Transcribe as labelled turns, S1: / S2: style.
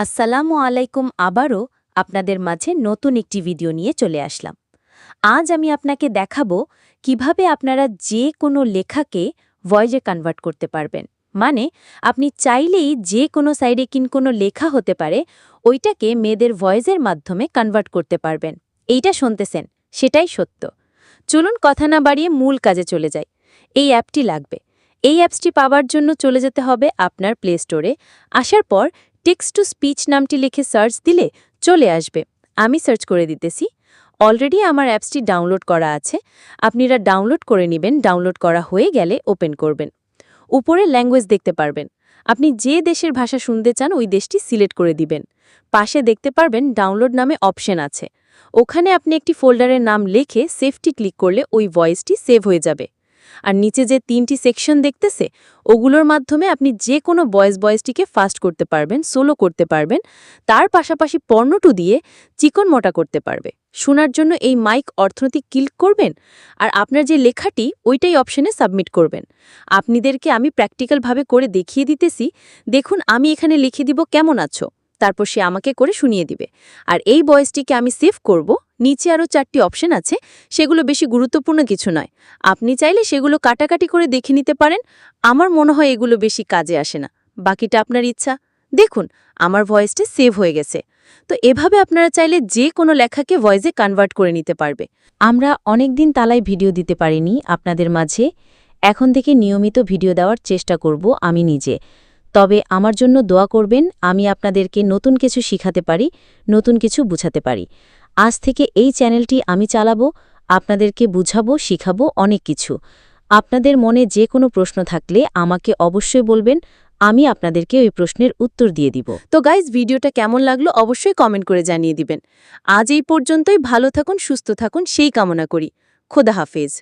S1: আসসালামু আলাইকুম, আবারও আপনাদের মাঝে নতুন একটি ভিডিও নিয়ে চলে আসলাম। আজ আমি আপনাকে দেখাবো কীভাবে আপনারা যে কোনো লেখাকে ভয়েজে কনভার্ট করতে পারবেন। মানে আপনি চাইলেই যে কোনো সাইডে কিন কোনো লেখা হতে পারে, ওইটাকে মেয়েদের ভয়েজের মাধ্যমে কনভার্ট করতে পারবেন। এইটা শুনতেছেন, সেটাই সত্য। চলুন কথা না বাড়িয়ে মূল কাজে চলে যাই। এই অ্যাপটি লাগবে। এই অ্যাপসটি পাওয়ার জন্য চলে যেতে হবে আপনার প্লে স্টোরে আসার পর টেক্সট টু স্পিচ নামটি লিখে সার্চ দিলে চলে আসবে। আমি সার্চ করে দিতেছি। অলরেডি আমার অ্যাপসটি ডাউনলোড করা আছে। আপনারা ডাউনলোড করে নেবেন। ডাউনলোড করা হয়ে গেলে ওপেন করবেন। উপরে ল্যাঙ্গুয়েজ দেখতে পারবেন। আপনি যে দেশের ভাষা শুনতে চান, ওই দেশটি সিলেক্ট করে দিবেন। পাশে দেখতে পারবেন ডাউনলোড নামে অপশন আছে। ওখানে আপনি একটি ফোল্ডারের নাম লিখে সেফটি ক্লিক করলে ওই ভয়েসটি সেভ হয়ে যাবে। আর নিচে যে তিনটি সেকশন দেখতেছে, ওগুলোর মাধ্যমে আপনি যে কোনো বয়েস বয়েসটিকে ফাস্ট করতে পারবেন, সোলো করতে পারবেন। তার পাশাপাশি পর্ণটু দিয়ে চিকন মোটা করতে পারবে। শোনার জন্য এই মাইক অর্থনৈতিক ক্লিক করবেন আর আপনার যে লেখাটি, ওইটাই অপশনে সাবমিট করবেন। আপনিদেরকে আমি প্র্যাকটিক্যালভাবে করে দেখিয়ে দিতেছি। দেখুন, আমি এখানে লিখে দিব, কেমন আছো? তারপর সে আমাকে করে শুনিয়ে দিবে। আর এই বয়েসটিকে আমি সেভ করব। নিচে আরও চারটি অপশন আছে। সেগুলো বেশি গুরুত্বপূর্ণ কিছু নয়। আপনি চাইলে সেগুলো কাটাকাটি করে দেখে নিতে পারেন। আমার মনে হয় এগুলো বেশি কাজে আসে না। বাকিটা আপনার ইচ্ছা। দেখুন, আমার ভয়েসটা সেভ হয়ে গেছে। তো এভাবে আপনারা চাইলে যে কোনো লেখাকে ভয়েসে কনভার্ট করে নিতে পারবে। আমরা অনেকদিন তালায় ভিডিও দিতে পারিনি আপনাদের মাঝে। এখন থেকে নিয়মিত ভিডিও দেওয়ার চেষ্টা করব আমি নিজে। তবে আমার জন্য দোয়া করবেন, আমি আপনাদেরকে নতুন কিছু শিখাতে পারি, নতুন কিছু বুঝাতে পারি। আজ থেকে এই চ্যানেলটি আমি চালাবো, আপনাদেরকে বুঝাবো, শিখাবো অনেক কিছু। আপনাদের মনে যে কোনো প্রশ্ন থাকলে আমাকে অবশ্যই বলবেন, আমি আপনাদেরকে ওই প্রশ্নের উত্তর দিয়ে দিব। তো গাইজ ভিডিওটা কেমন লাগল অবশ্যই কমেন্ট করে জানিয়ে দিবেন। আজ এই পর্যন্তই, ভালো থাকুন, সুস্থ থাকুন, সেই কামনা করি। খোদা হাফেজ।